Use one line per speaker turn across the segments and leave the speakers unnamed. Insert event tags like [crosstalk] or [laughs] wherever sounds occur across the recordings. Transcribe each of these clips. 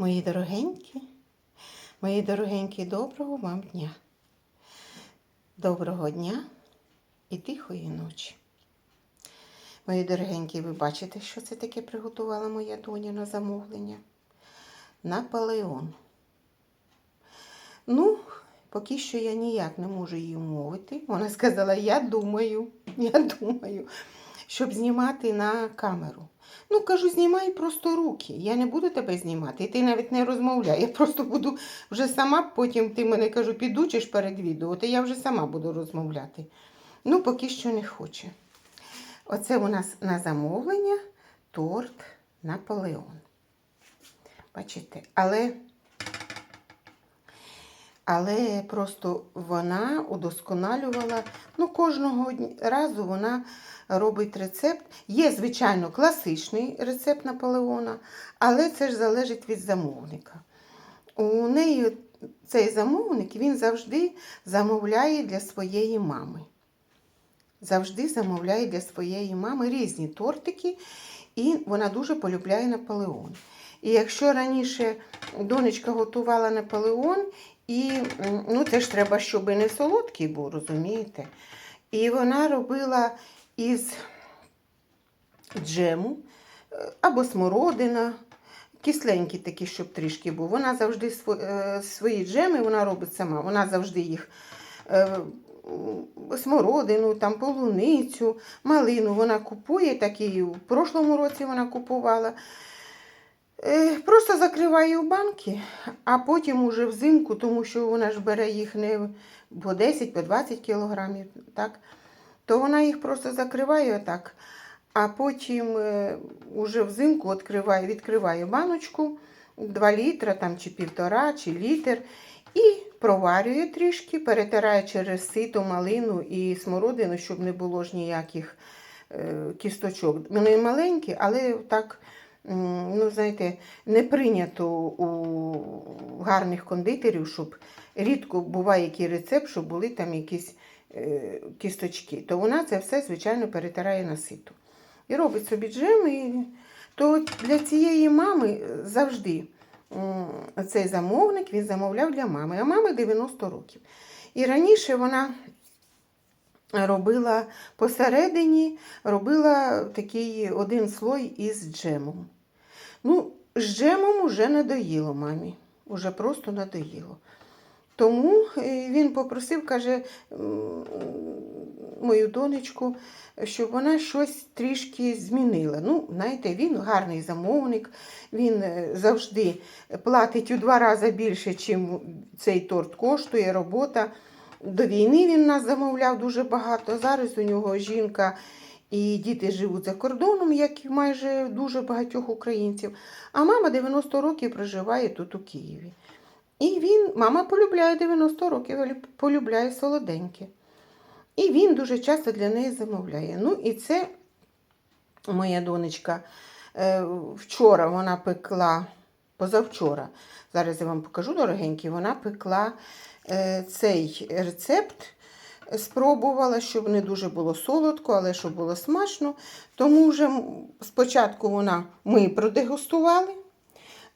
Мої дорогенькі, мої дорогенькі, доброго вам дня. Доброго дня і тихої ночі. Мої дорогенькі, ви бачите, що це таке приготувала моя доня на замовлення? Наполеон. Ну, поки що я ніяк не можу її умовити. Вона сказала: я думаю, я думаю, щоб знімати на камеру. Ну, кажу, знімай просто руки. Я не буду тебе знімати, і ти навіть не розмовляй. Я просто буду вже сама, потім ти мене кажу, підучиш перед відео, то я вже сама буду розмовляти. Ну, поки що не хоче. Оце у нас на замовлення торт Наполеон. Бачите, але, але просто вона удосконалювала, ну, кожного разу вона робить рецепт. Є, звичайно, класичний рецепт Наполеона, але це ж залежить від замовника. У неї цей замовник він завжди замовляє для своєї мами. Завжди замовляє для своєї мами різні тортики, і вона дуже полюбляє Наполеон. І якщо раніше донечка готувала Наполеон, і ну, це ж треба, щоб і не солодкий був, розумієте? І вона робила із джему е, або смородина, кисленький такий, щоб трішки був. Вона завжди е, свої джеми вона робить сама. Вона завжди їх е, смородину, там, полуницю, малину вона купує, так і в прошлому році вона купувала. Просто закриває у банки, а потім уже взимку, тому що вона ж бере їх не по 10, по 20 кілограмів, так? То вона їх просто закриває отак, а потім е, уже взимку відкриває, відкриває баночку 2 літра там, чи півтора, чи літр, і проварює трішки, перетирає через сито, малину і смородину, щоб не було ж ніяких е, кісточок. Вони маленькі, але так, ну, знаєте, не прийнято у гарних кондитерів, щоб рідко буває який рецепт, щоб були там якісь кісточки. То вона це все, звичайно, перетирає на сито. І робить собі джем. І... То для цієї мами завжди цей замовник він замовляв для мами, а мами 90 років. І раніше вона робила посередині, робила такий один слой із джемом. Ну, з джемом уже надоїло мамі. Уже просто надоїло. Тому е, він попросив, каже, мою донечку, щоб вона щось трішки змінила. Ну, знаєте, він гарний замовник, він е, завжди платить у два рази більше, ніж цей торт коштує, робота. До війни він нас замовляв дуже багато. Зараз у нього жінка і діти живуть за кордоном, як і майже дуже багатьох українців. А мама 90 років проживає тут у Києві. І він, мама полюбляє 90 років, полюбляє солоденьке. І він дуже часто для неї замовляє. Ну, і це моя донечка. е, Вчора вона пекла, позавчора, зараз я вам покажу, дорогенькі, вона пекла е, цей рецепт. Спробувала, щоб не дуже було солодко, але щоб було смачно. Тому вже спочатку вона ми продегустували.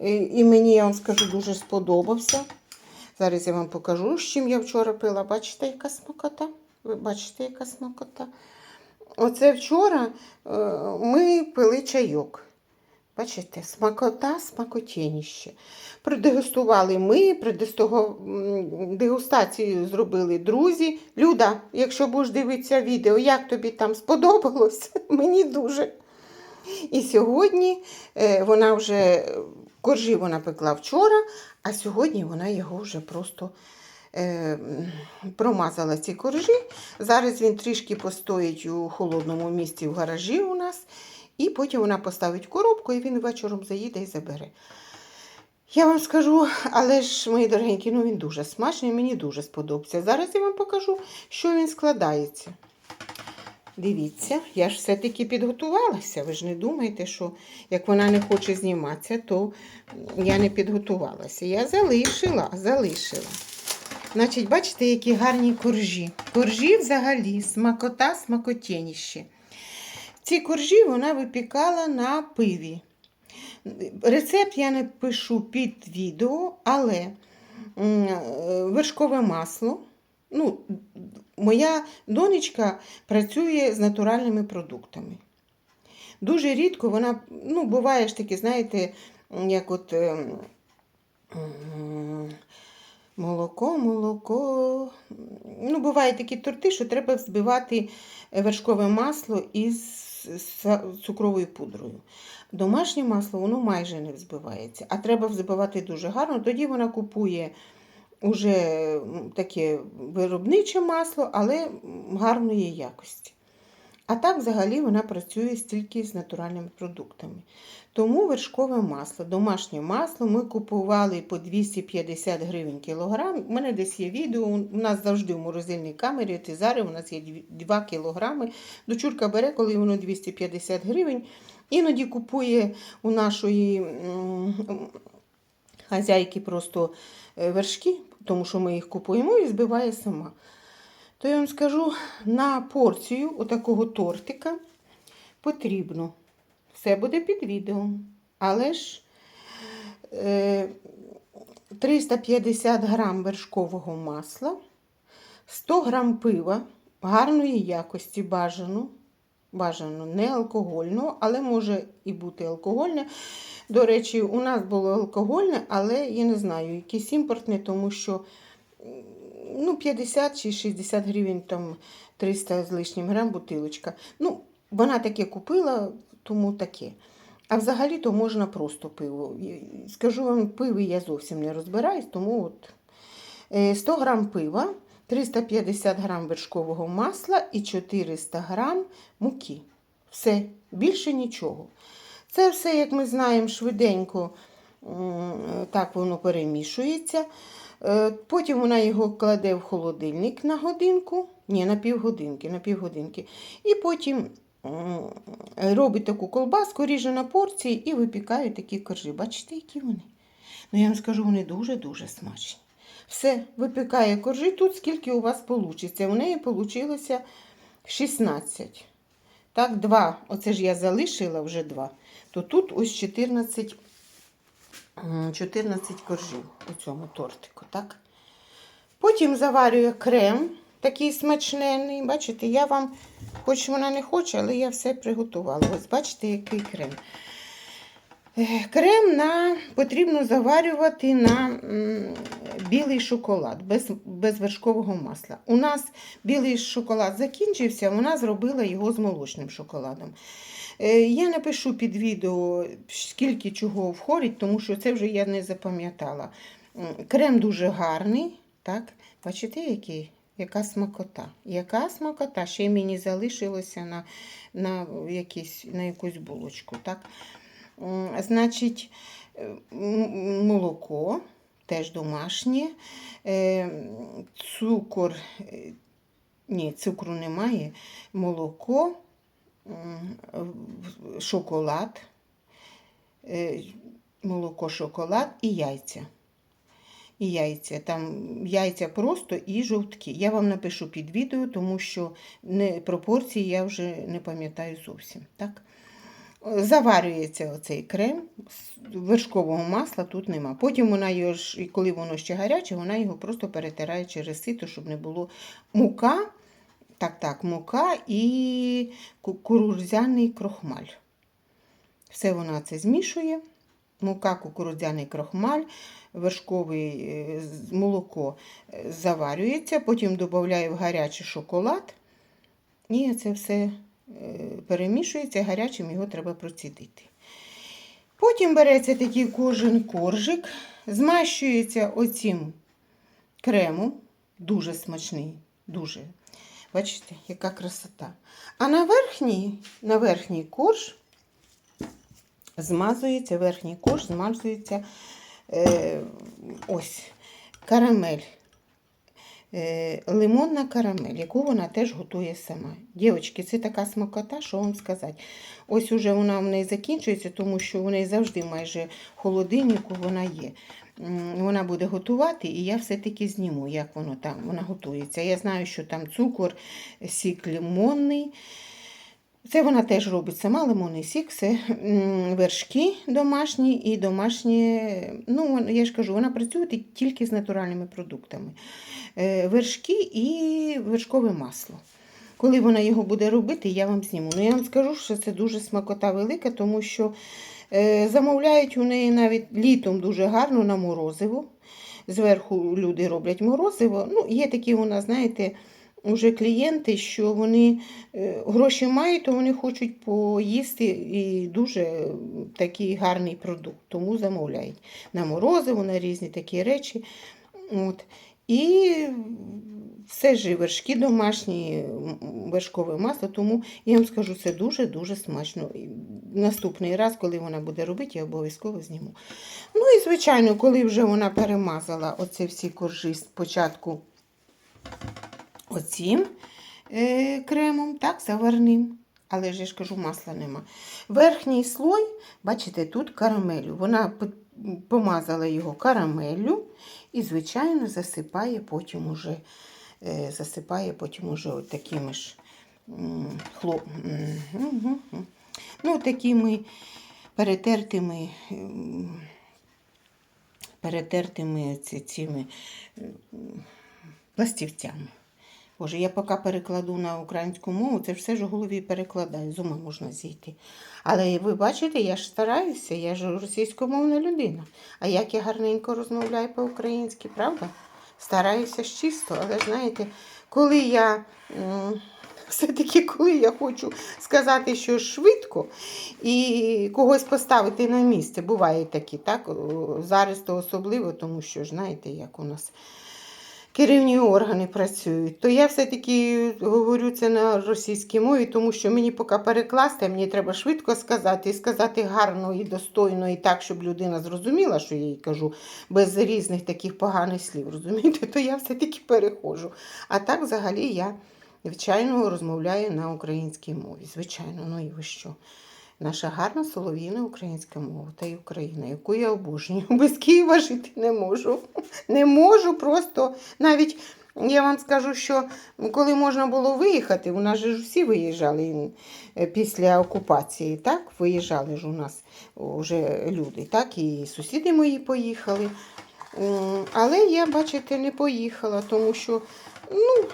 І, мені, я вам скажу, дуже сподобався. Зараз я вам покажу, з чим я вчора пила. Бачите, яка смакота? Ви бачите, яка смакота? Оце вчора е, ми пили чайок. Бачите, смакота, смакотєніще. Продегустували ми, дегустацію зробили друзі. Люда, якщо будеш дивитися відео, як тобі там сподобалось? [laughs] Мені дуже. І сьогодні е, вона вже коржі вона пекла вчора, а сьогодні вона його вже просто е, промазала ці коржі. Зараз він трішки постоїть у холодному місці в гаражі у нас, і потім вона поставить коробку, і він вечором заїде і забере. Я вам скажу, але ж, мої дорогенькі, ну він дуже смачний, мені дуже сподобався. Зараз я вам покажу, що він складається. Дивіться, я ж все-таки підготувалася. Ви ж не думайте, що як вона не хоче зніматися, то я не підготувалася. Я залишила, залишила. Значить, бачите, які гарні коржі. Коржі взагалі, смакота, смакотєніще. Ці коржі вона випікала на пиві. Рецепт я не пишу під відео, але е, вершкове масло. Ну, моя донечка працює з натуральними продуктами. Дуже рідко вона, ну, буває ж таки, знаєте, як от ем, молоко, молоко. Ну, бувають такі торти, що треба взбивати вершкове масло із цукровою пудрою. Домашнє масло воно майже не взбивається, а треба взбивати дуже гарно. Тоді вона купує уже таке виробниче масло, але гарної якості. А так, взагалі, вона працює стільки з натуральними продуктами. Тому вершкове масло, домашнє масло ми купували по 250 гривень кілограм. У мене десь є відео, у нас завжди в морозильній камері, тизари, у нас є 2 кілограми. Дочурка бере, коли воно 250 гривень. Іноді купує у нашої хазяйки просто е, вершки, тому що ми їх купуємо і збиває сама. То я вам скажу, на порцію отакого тортика потрібно. Все буде під відео. Але ж е, 350 грам вершкового масла, 100 грам пива гарної якості бажано. Бажано не алкогольного, але може і бути алкогольне. До речі, у нас було алкогольне, але я не знаю, якесь імпортне, тому що ну, 50 чи 60 гривень, там 300 з лишнім грам бутилочка. Ну, вона таке купила, тому таке. А взагалі то можна просто пиво. Скажу вам, пиво я зовсім не розбираюсь, тому от е, 100 грам пива, 350 грам вершкового масла і 400 грам муки. Все, більше нічого. Це все, як ми знаємо, швиденько так воно перемішується. Е, Потім вона його кладе в холодильник на годинку, ні, на півгодинки, на півгодинки. І потім робить таку колбаску, ріже на порції і випікає такі коржі. Бачите, які вони? Ну, я вам скажу, вони дуже-дуже смачні. Все, випікає коржі. Тут скільки у вас вийде. У неї вийшло 16. Так, два. Оце ж я залишила вже два. То тут ось 14, 14 коржів у цьому тортику. Так? Потім заварює крем такий смачненний. Бачите, я вам, хоч вона не хоче, але я все приготувала. Ось бачите, який крем. Е, Крем на, потрібно заварювати на білий шоколад без, без вершкового масла. У нас білий шоколад закінчився, вона зробила його з молочним шоколадом. Е, Я напишу під відео, скільки чого входить, тому що це вже я не запам'ятала. Крем дуже гарний. Так? Бачите, який? Яка смакота. Яка смакота? Ще мені залишилося на, на, якісь, на якусь булочку. Так? Значить, е, молоко теж домашнє, е, цукор, ні, цукру немає, молоко, шоколад, е, молоко, шоколад і яйця. І яйця. Там яйця просто і жовтки. Я вам напишу під відео, тому що не, пропорції я вже не пам'ятаю зовсім. Так? Заварюється оцей крем, вершкового масла тут нема. Потім вона його коли воно ще гаряче, вона його просто перетирає через сито, щоб не було мука, так, так, мука і кукурудзяний крохмаль. Все вона це змішує. Мука, кукурудзяний крохмаль, вершкове молоко е, заварюється, потім додаю в гарячий шоколад. І це все е, перемішується, гарячим його треба процідити. Потім береться такий кожен коржик, змащується оцим кремом, дуже смачний, дуже. Бачите, яка красота. А на верхній, на верхній корж змазується, верхній корж змазується е, ось карамель. Е, лимонна карамель, яку вона теж готує сама. Дівчатки, це така смакота, що вам сказати. Ось уже вона в неї закінчується, тому що у неї завжди майже в холодильнику вона є. Вона буде готувати, і я все-таки зніму, як воно там вона готується. Я знаю, що там цукор, сік лимонний. Це вона теж робить сама лимонний сік, це вершки домашні і домашні. Ну, я ж кажу, вона працює тільки з натуральними продуктами. Е, Вершки і вершкове масло. Коли вона його буде робити, я вам зніму. Ну, я вам скажу, що це дуже смакота велика, тому що замовляють у неї навіть літом дуже гарно на морозиво. Зверху люди роблять морозиво. Ну, є такі нас, знаєте, вже клієнти, що вони е, гроші мають, то вони хочуть поїсти і дуже е, такий гарний продукт, тому замовляють на морозиво, на різні такі речі. От. І все ж вершки домашні, вершкове масло, тому я вам скажу, це дуже-дуже смачно. Наступний раз, коли вона буде робити, я обов'язково зніму. Ну і, звичайно, коли вже вона перемазала оці всі коржі спочатку оцім е, кремом, так, заварним. Але ж я ж кажу, масла нема. Верхній слой, бачите, тут карамелю. Вона помазала його карамеллю і, звичайно, засипає потім уже, засипає потім уже от такими ж хлоп, ну, такими перетертими, перетертими цими пластівцями. Боже, я поки перекладу на українську мову, це все ж у голові перекладаю, з ума можна зійти. Але ви бачите, я ж стараюся, я ж російськомовна людина. А як я гарненько розмовляю по-українськи, правда? Стараюся ж чисто, але знаєте, коли я. [laughs] Все-таки, коли я хочу сказати щось швидко і когось поставити на місце, бувають такі, так? Зараз то особливо, тому що знаєте, як у нас керівні органи працюють, то я все-таки говорю це на російській мові, тому що мені поки перекласти, мені треба швидко сказати і сказати гарно і достойно, і так, щоб людина зрозуміла, що я їй кажу, без різних таких поганих слів, розумієте, то я все-таки переходжу. А так взагалі я, звичайно, розмовляю на українській мові. Звичайно, ну і ви що? Наша гарна солов'їна українська мова та й Україна, яку я обожнюю. [laughs] Без Києва жити не можу. Не можу просто навіть. Я вам скажу, що коли можна було виїхати, у нас ж всі виїжджали е, після окупації, так? Виїжджали ж у нас вже люди, так? І сусіди мої поїхали. Але я, бачите, не поїхала, тому що ну,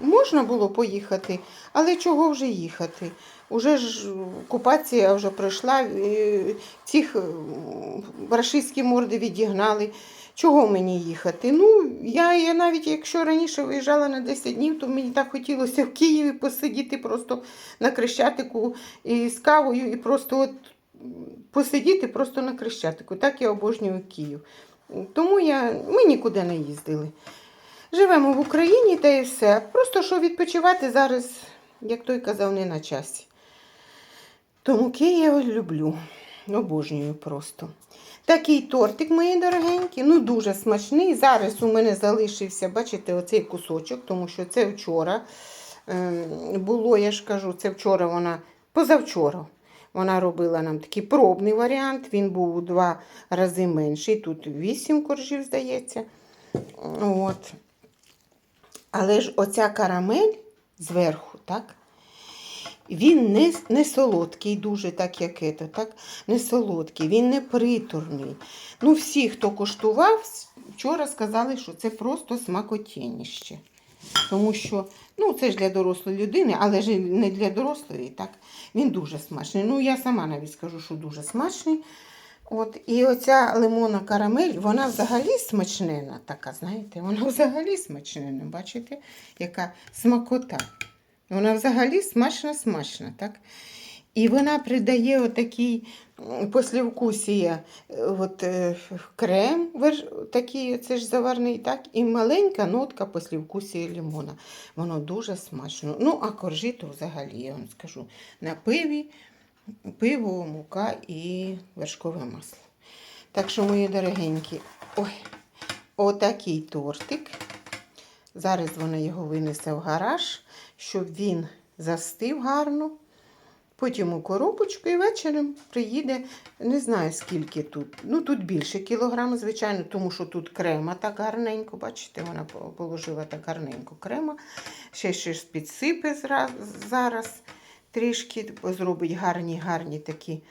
можна було поїхати, але чого вже їхати? Уже ж окупація вже пройшла, цих рашистські морди відігнали. Чого мені їхати? Ну, я, я навіть якщо раніше виїжджала на 10 днів, то мені так хотілося в Києві посидіти просто на Крещатику з кавою, і просто от посидіти просто на Крещатику. Так я обожнюю Київ. Тому я, ми нікуди не їздили. Живемо в Україні та і все. Просто що відпочивати зараз, як той казав, не на часі. Тому Київ люблю, обожнюю просто. Такий тортик, мої дорогенькі, ну дуже смачний. Зараз у мене залишився, бачите, оцей кусочок, тому що це вчора ем, було, я ж кажу, це вчора вона, позавчора. Вона робила нам такий пробний варіант. Він був у два рази менший. Тут вісім коржів, здається. От. Але ж оця карамель зверху, так? Він не, не солодкий, дуже так, як ето, так? Не солодкий, він не приторний. Ну, всі, хто коштував, с- вчора сказали, що це просто смакотєніще. Тому що, ну, це ж для дорослої людини, але ж не для дорослої, так? Він дуже смачний. Ну, я сама навіть скажу, що дуже смачний. От, і оця лимонна карамель, вона взагалі смачнена, така, знаєте, вона взагалі смачнена, бачите, яка смакота. Вона взагалі смачна-смачна, так? І вона придає отакий м, післявкусія, е, от, е, крем, такий, це ж заварний, так? І маленька нотка післявкусія лимона. Воно дуже смачно. Ну, а коржі то взагалі, я вам скажу, на пиві, пиво, мука і вершкове масло. Так що, мої дорогенькі, ой, отакий тортик. Зараз вона його винесе в гараж, щоб він застив гарно. Потім у коробочку і вечором приїде, не знаю скільки тут. Ну тут більше кілограм, звичайно, тому що тут крема так гарненько, бачите, вона положила так гарненько крема. Ще щось підсипе зараз трішки зробить гарні, гарні такі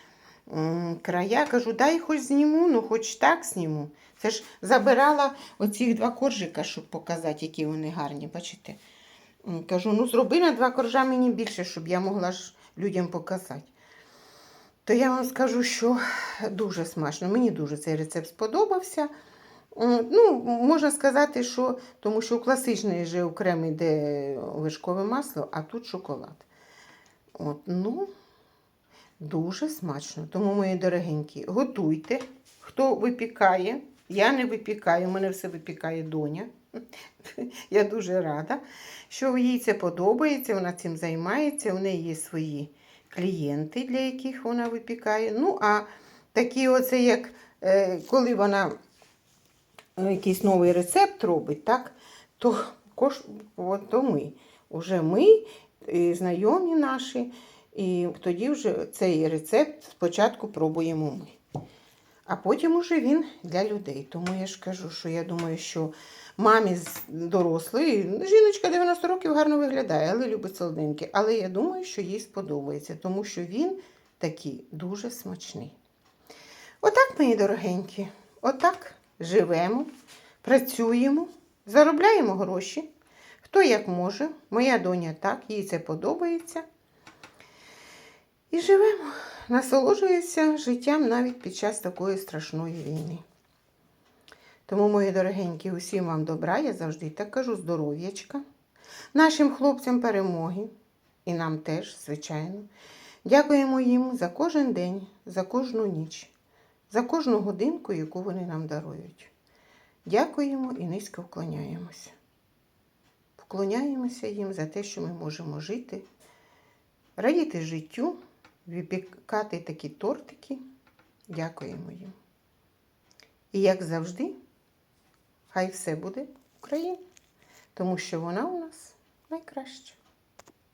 края. Кажу, дай хоч зніму, ну хоч так зніму. Це ж забирала оці два коржика, щоб показати, які вони гарні, бачите? Кажу, ну зроби на два коржа мені більше, щоб я могла ж людям показати. То я вам скажу, що дуже смачно. Мені дуже цей рецепт сподобався. Ну, можна сказати, що тому що у класичний же окремо йде вишкове масло, а тут шоколад. От, ну, дуже смачно. Тому, мої дорогенькі, готуйте. Хто випікає, я не випікаю, у мене все випікає доня. Я дуже рада, що їй це подобається, вона цим займається, у неї є свої клієнти, для яких вона випікає. Ну, а такі оце, як е, коли вона е, якийсь новий рецепт робить, так, то, кош, от, то ми. Уже ми, знайомі наші, і тоді вже цей рецепт спочатку пробуємо ми. А потім уже він для людей. Тому я ж кажу, що я думаю, що мамі з- дорослої, жіночка 90 років гарно виглядає, але любить солоденьке. Але я думаю, що їй сподобається, тому що він такий дуже смачний. Отак, мої дорогенькі, отак живемо, працюємо, заробляємо гроші. Хто як може, моя доня так, їй це подобається. І живемо, насолоджується життям навіть під час такої страшної війни. Тому, мої дорогенькі, усім вам добра, я завжди так кажу, здоров'ячка, нашим хлопцям перемоги, і нам теж, звичайно. Дякуємо їм за кожен день, за кожну ніч, за кожну годинку, яку вони нам дарують. Дякуємо і низько вклоняємося. Вклоняємося їм за те, що ми можемо жити, радіти життю, випікати такі тортики. Дякуємо їм. І як завжди, хай все буде Україна, тому що вона у нас найкраща.